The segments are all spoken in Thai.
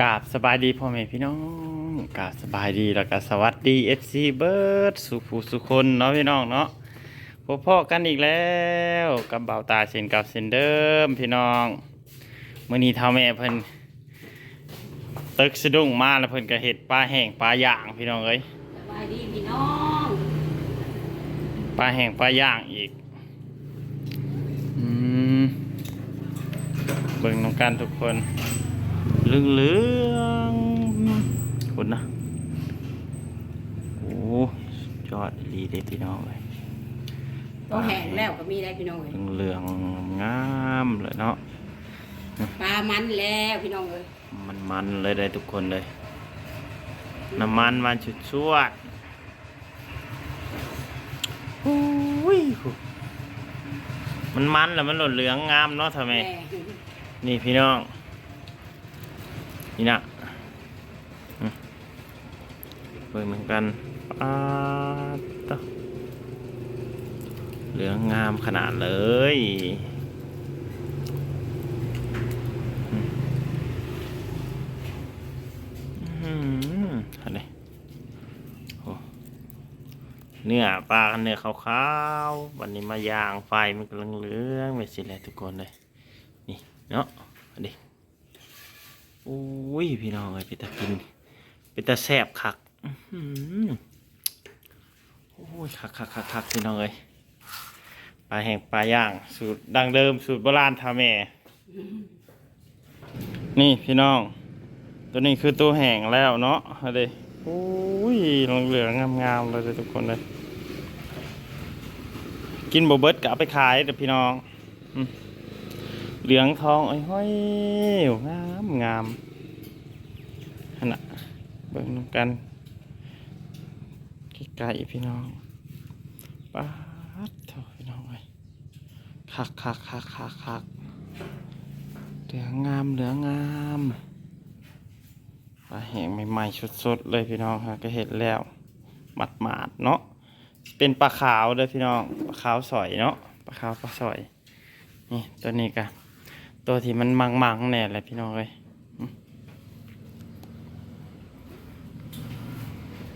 กราบสบายดีพ่อแม่พี่น้องกราบสบายดีแล้วก็สวัสดี FC เบิร์ดสุภูสุคนเนาะพี่น้องเนาะพบพ่อกันอีกแล้วกับเบาตาเช่นกับเช่นเดิมพี่น้องมื้อนี้เท่าแม่เพิ่นตึกสะดุ้งมาแล้วเพิ่นก็เฮ็ดปลาแห้งปลาย่างพี่น้องเอ้ยสบายดีพี่น้องปลาแห้งปลาย่างอีกอืมเบิ่งน้ำกันทุกคน เหลืองเหลืองๆคุณนะ โอ้สุดยอดดีเด็ดพี่น้องเลยตัวแห้งแล้วก็มีได้พี่น้องเลยเหลืองๆงามเลยเนาะปลามันแล้วพี่น้องเลยมันมันๆเลยได้ทุกคนเลย น้ำมันมันชุดชวดโอ้ยมันมันแล้วมันหล่นเหลืองงามเนาะทำไมแม่นี่พี่น้อง นี่นะเปิดเหมือนกันปาตเหลืองงามขนาดเลยอืมอะไรโอ้เนื้อปลาเนื้อขาวๆ วันนี้มาย่างไฟมันกำลังเหลืองไม่สิเลยทุกคนเลย นี่ เนาะอันนี้ โอ้ย พี่น้องเอ้ยเป็นตากิน เป็นตาแซบคักโอ้ยคักคักคักคักพี่น้องเอ้ยปลาแห้งปลาย่าง สูตรดังเดิมสูตรโบราณทาแม่ นี่พี่น้อง ตัวนี้คือตัวแห้งแล้วเนาะเอาเดโอ้ยเหลืองงามๆเลยทุกคนเลย กินโบเบิร์ตก็เอาไปขายเด้อพี่น้อง เหลืองทองไอ้ห้อยงามงามขนาดเบิ่งนำกันไกลๆพี่น้องป้าดเถอะพี่น้องเอ้ยคักคักคักคักคักเหลืองงามเหลืองงามปลาแห้งใหม่ๆสดๆเลยพี่น้องฮะก็เห็นแล้วหมัดหมาดเนาะเป็นปลาขาวเลยพี่น้องปลาขาวสอยเนาะปลาขาวปลาสอยนี่ตัวนี้กัน ตัวที่มันมังมังๆแน่เลยพี่น้องเลย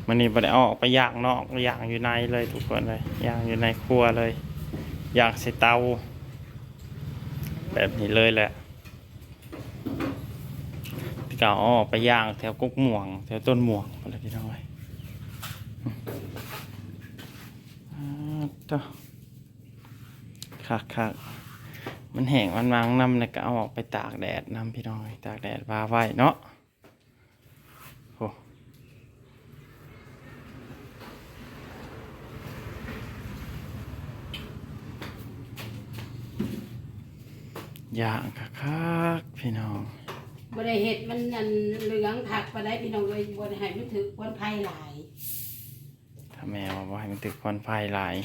มันนี่ไปได้เอาออกไปย่างนอกย่างอยู่ในเลยทุกคนเลยย่างอยู่ในครัวเลยย่างใส่เตา แบบนี้เลยแหละที่เก่าเอาออกไปย่างแถวกุกหม่วง แถวต้นหม่วงอะไรพี่น้องเลยอ่าต่อคักคักๆ มันแห้งมันวางน้ำแล้วก็เอาออกไปตากแดดน้ำพี่น้อยตากแดดวาไว้เนาะโอ้ย่างคักๆพี่น้องบ่ได้เห็ดมันอันเหลืองผักปลาได้พี่น้องเลยบ่ได้ให้มันถือคนไผ่หลายถ้าแมวว่าให้มันตึกควันไฟหลาย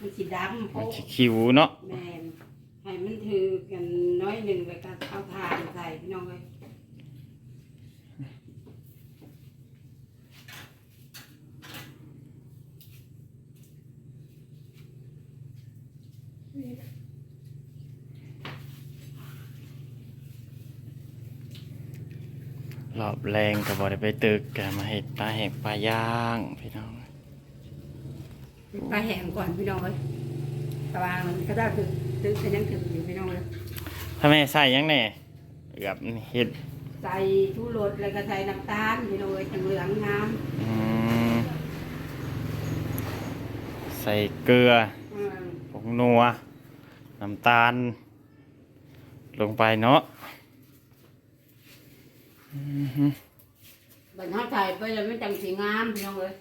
มันสีดำเพมันราะสิคิวเนาะแม่น ให้มันถือกันน้อยหนึ่งแล้วก็เอาทานใส่พี่น้องเลยรอบแรงกับบอได้ไปตึกแกมาเห็ดปลาแห้งปลาย่างพี่น้องปลาแห้งก่อนพี่น้องเลยตะวางมันก็ได้ถือ ถือเป็นยังถืออยู่พี่น้องเลยถ้าแม่ใส่ยังแน่กับเห็ดใส่ชูรสแล้วก็ใส่น้ำตาลพี่น้องเลยจังเหลืองงามอืมใส่เกลืออืมผงนัว น้ำตาล ลงไปเนาะอือหือ บันเทาใส่ไปแล้วมันจังสีงามพี่น้องเลย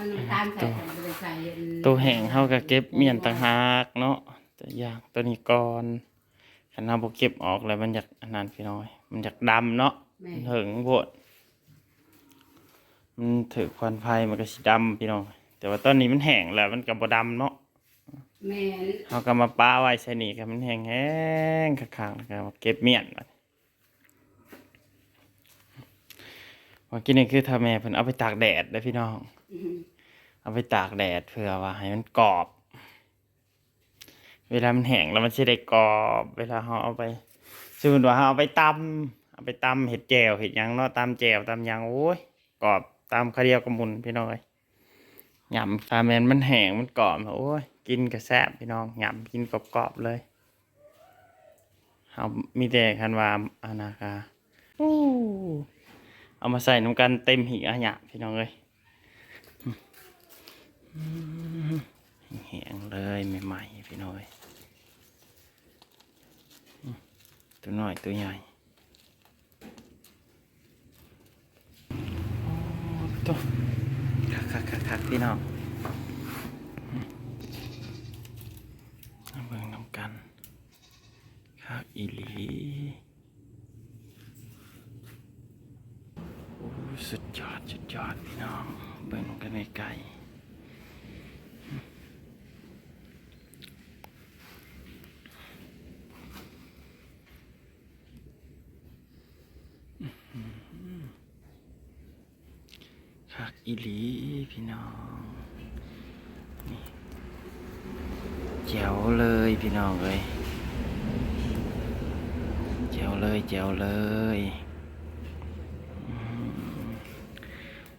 เอาน้ำตาลใส่กันไปเลยใส่อันตัวแห้งเฮาก็เก็บเมียนต่างหากเนาะแต่อย่างตัวนี้ก่อนคันเฮาบ่เก็บออกแล้วมันอยากอันนั้นพี่น้อย มันอยากดำเนาะแม่มันถึงโพดมันถือควันไฟมันก็สิดำพี่น้องแต่ว่าตอนนี้มันแห้งแล้วมันก็บ่ดำเนาะ แม่นเฮาก็มาป้าไว้ใส่นี่ก็มันแห้งๆข้างๆแล้วก็มาเก็บเมียนไว้ว่ากินนี่คือถ้าแม่เพิ่นเอาไปตากแดดเด้อพี่น้อง อืม เอาไปตากแดดเพื่อว่าให้มันกรอบ เวลามันแห้งแล้วมันจะได้กรอบ เวลาเราเอาไปสมมติว่าเราเอาไปตำเอาไปตำเห็ดแจ่วเห็ดยังเนาะตำแจ่วตำยังโอ้ยกรอบตำข้าวเดียวกระมุนพี่น้อยหยำตาแมนมันแห้งมันกรอบโอ้ยกินกระแซบพี่น้องหยำกินกรอบๆเลยเอามีแต่คันว่าอานาคาอู้เอามาใส่น้ำกันเต็มหิอะหยะพี่น้องเอ้ย แห้งเลยใหม่ๆพี่น้อยอืม ตัวน้อยตัวใหญ่ตัวคักคักคักคักพี่น้องอืมเอาเบิ่งนำกันคักอีหลีโอ้สุดยอดสุดยอดพี่น้องเบิ่งกันไกลๆ คัก อีหลีพี่น้องนี่แจ๋วเลยพี่น้องเลยแจ๋วเลยแจ๋วเลย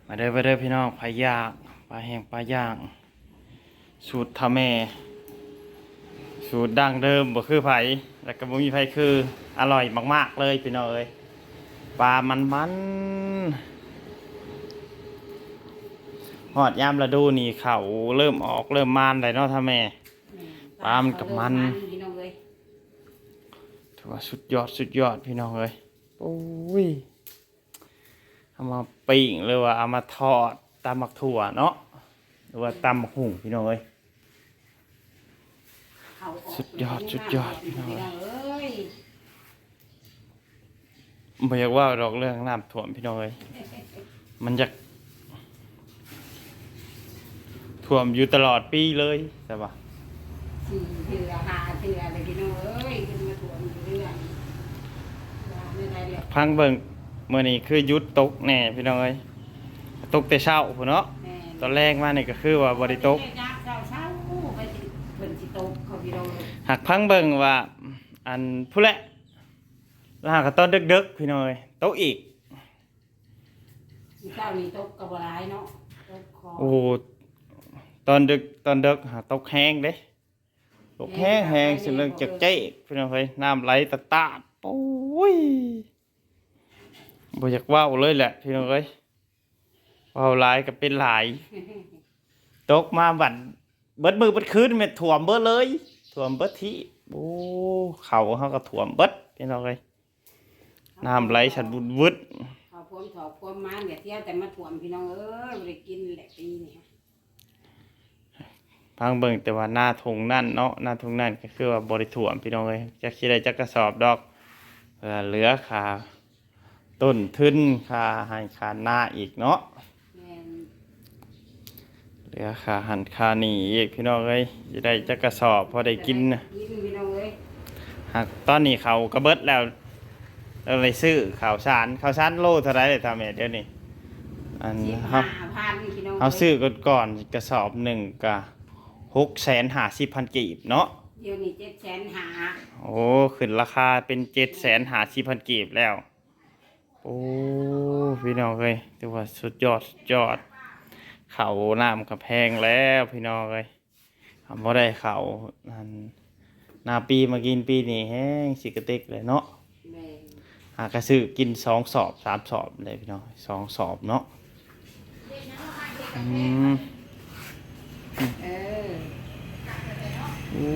มาเด้อมาเด้อพี่น้องปลายางปลาแห้งปลาย่าง สูตรทาแม่สูตรดั้งเดิมบ่คือไผแล้วก็บ่มีไผคือ อร่อยมาก ๆ เลยพี่น้องเอ้ยปลามันมัน หอดยามฤดูนี่เขาเริ่มออกเริ่มมานเลยเนาะท่าแม่ ปลามันกับมัน พี่น้องเลยถือว่าสุดยอดสุดยอดพี่น้องเลยโอ้ยเอามาปิ้งหรือว่าเอามาทอดตำหมักถั่วเนาะหรือว่าตำหมักหุ่งพี่น้องเลย เขาออกสุดยอดสุดยอดพี่น้องเอ้ยไม่อยากว่าดอกเรื่องน้ำท่วมพี่น้องเลยมันจะ ท่วมอยู่ตลอดปีเลยใช่ปะสี่เถื่อหาเถื่อเลยพี่น้องเอ้ยขึ้นมาถ่วงอยู่เรื่อยว่าไม่ได้เลยพังเบิ่งเมื่อนี้คือหยุดตกแน่พี่น้องเอ้ยตกแต่เช้าพุ่นเนาะแม่ตอนแรกมานี่ก็คือว่าบริตกเช้าเช้าไปสิเพิ่นสิตกเขาพี่น้องเลยหักพังเบิ่งว่า อันผู้แหละลากก็ตอนดึกๆพี่น้อยโตะอีกเช้านี้ตกกระบร้ายเนาะตกคอโอ้โห อนดึกตอนดึกหาตกแห้งเด้ตกแห้งแห้งสิเรื่องจักเจ๊พี่น้องเฮ้ยน้ำไหลตะตาดโอ้ยบ่อยากเว้าเลยแหละพี่น้องเอ้ยเว้าหลายก็เป็นหลาย ตกมาบัดเบิดมือเบิดคืนแม่นท่วมเบิดเลยท่วมเบิดที่โอ้เขาเฮาก็ท่วมเบิดพี่น้องเอ้ยน้ำไหลฉันบุดวึดเขาพร้อมถอดพร้อมมาเนี่ยเที่ยวแต่มาถ่วมพี่น้องเอ้ยบ่ได้กินแหละปีนี้ พังเบิ่งแต่ว่าหน้าทงนั่นเนาะหน้าทงนั่นก็คือว่าบริถ่วมพี่น้องเอ้ยจักสิได้จักกระสอบดอกเพื่อเหลือค่าต้นทุนค่าให้ค่าหน้าอีกเนาะแม่นเหลือค่าหันค่าหนีอีกพี่น้องเอ้ยจะได้จักกระสอบพอได้กินนะกินพี่น้องเอ้ยหากตอนนี้เขากระเบิดแล้วเราเลยซื้อข่าวสารข่าวสารโลเท่าไหรเลยทำเเดี๋ยวนี้อันสิบเขาห้าพันพี่น้องเขาซื้อก่อนก่อนๆกระสอบหนึ่งกะ หกแสนหาสิบพันกีบเนาะเดี๋ยวนี้เจ็ดแสนหาโอ้ขึ้นราคาเป็นเจ็ดแสนหาสิบพันกีบแล้ว โอ้พี่น้องเอ้ยถือว่าสุดยอดสุดยอด เขาน้ำกระแพงแล้วพี่น้องเอ้ยทำว่าได้เขาอันหนาปีมากินปีนี้แห้งสิกระติกเลยเนาะแม่นหากระซื้อกินสองสอบสามสอบเลยพี่น้องสองสอบเนาะอืมเออ โอ้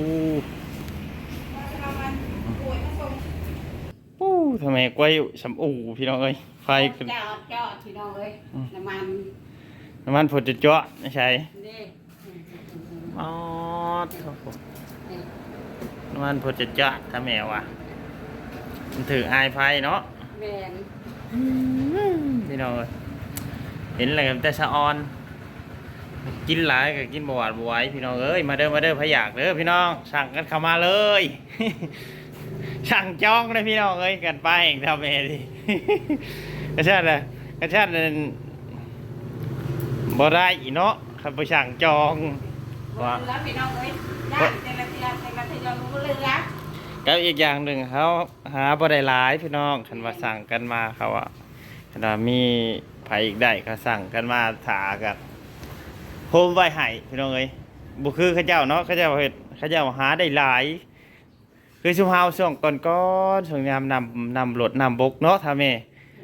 โอ้ทำไมกล้วยสำอูพี่น้องเอ้ยไฟจอดจอดพี่น้องเอ้ยน้ำมันน้ำมันผดจะเจาะไม่ใช่นี่อ๋อน้ำมันผดจะเจาะถ้าแมวอะมันถืออายไฟเนาะแม่นพี่น้องเอ้ยเห็นอะไรกันแต่สะออน กินหลายก็กินบหวานบไหว้พี่น้องเอ้ยมาเด้อมาเด้อพะอยากเด้อพี่น้องสั่งกันเข้ามาเลย สั่งจองเลยพี่น้องเอ้ยกันไปเองทำเองดิ กระชากเลยกระชากเลยบ่ได้อีเนาะคันบ่สั่งจองว่าเรือพี่น้องเอ้ยย่างแต่ละเทือแต่ละเทือรู้เรือกับอีกอย่างหนึ่งเขาหาบ่ได้หลายพี่น้องคันว่าสั่งกันมาเขาอะคันว่ามีไผอีกได้ก็สั่งกันมาถากัน โฮมไว้ให้พี่น้องเอ้ยบ่คือเขาเจ้าเนาะเขาเจ้าเฮ็ดเขาเจ้าหาได้หลาย คือชุมเฮาช่วงก่อนๆช่วงยามนำนำรถนำบกเนาะท่าแม่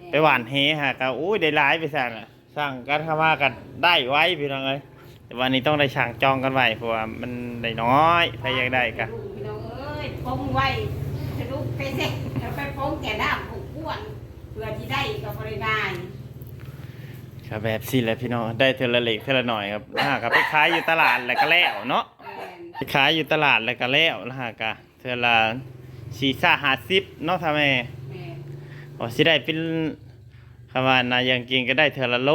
ไปหวานเฮฮะก็อุ้ยได้หลายไปสั่งอะสั่งกันเข้ามากันได้ไว้พี่น้องเอ้ยแต่วันนี้ต้องได้สั่งจองกันไว้เพราะว่ามันได้น้อยใครอยากได้ก็พี่น้องเอ้ยปงไว้จะลูกไปเซ็กแล้วไปปงแก่น้ำผูกก้วนเพื่อที่ได้กับบริได้ ครับแบบสิแหละพี่น้องได้เทอละเล็กเทอละหน่อยครับอ่าครับไปขายอยู่ตลาดแล้วก็แล้วเนาะแม่นไปขายอยู่ตลาดแล้วก็แล้วแล้วฮะก็เทอละสี่ซ่าห้าสิบเนาะท่าแม่แม่นอ๋อสิได้เป็นคำว่านายังกินก็ได้เทอละโล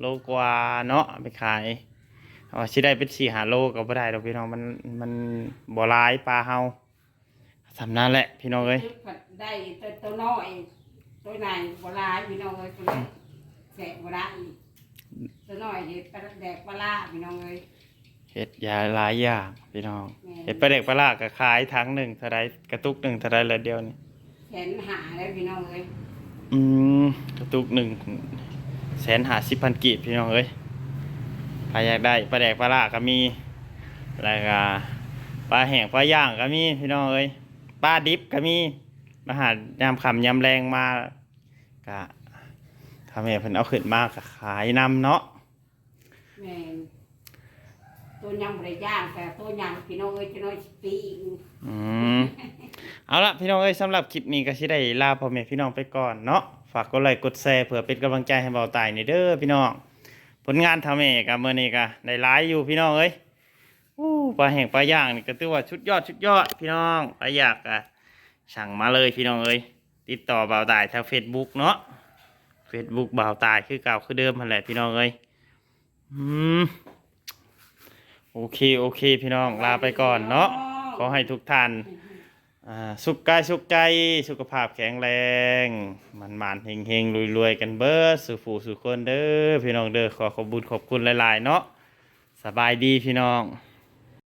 โลกว่าเนาะไปขายอ๋อสิได้เป็นสี่หาโลก็บ่ได้ดอกพี่น้องมันมันบ่หลายปลาเฮาสำนั้นแหละพี่น้องเอ้ยซื้อผัดได้ตัวตัวน้อยตัวไหนโบราณพี่น้องเอ้ยตัวเล็กแสะโบราณอีกตัวน้อยเด็ดปลาแดกปลาล่าพี่น้องเอ้ยเฮ็ดยาหลายอย่างพี่น้องแม่นเฮ็ดปลาเด็กปลาลากก็ขายทั้งหนึ่งเท่าไรกระตุกหนึ่งเท่าไรละเดียวนี่แขนหาแล้วพี่น้องเอ้ยอืมกระตุกหนึ่งแสนหาสิบพันกีบพี่น้องเอ้ยใครอยากได้ปลาแดกปลาลากก็มีแล้วก็ปลาแห้งปลาย่างก็มีพี่น้องเอ้ยปลาดิบก็มีมาหายามคำยามแรงมาก็ ทำให้เพิ่นเอาขึ้นมาก็ขายนำเนาะแม่นตัวยังบริย่างแต่ตัวยังพี่น้องเอ้ยจะน้อยปีอีกอืมเอาละพี่น้องเอ้ยสำหรับคลิปนี้ก็สิได้ลาพ่อแม่พี่น้องไปก่อนเนาะฝากกดไลค์กดแชร์เพื่อเป็นกำลังใจให้เบาตายนี่เด้อพี่น้องผลงานทำเองกับเมื่อนี้ก็ได้หลายอยู่พี่น้องเอ้ยอู้ปลาแห้งปลาย่างนี่ก็ถือว่าชุดยอดชุดยอดพี่น้องปลาอยากอะสั่งมาเลยพี่น้องเอ้ยติดต่อเบาตายทางเฟซบุ๊กเนาะ เฟซบุ๊กเบาตายคือเก่าคือเดิมนั่นแหละพี่น้องเอ้ยอืมโอเคโอเค พี่น้องลาไปก่อนเนาะขอให้ทุกท่านอ่าสุขกายสุขใจสุขภาพแข็งแรง มันมันเฮงเฮงรวยรวยกันเบิดสู่ผู้สู่คนเด้อพี่น้องเด้อขอขอบบุญขอบคุณหลาย ๆ เนาะสบายดีพี่น้อง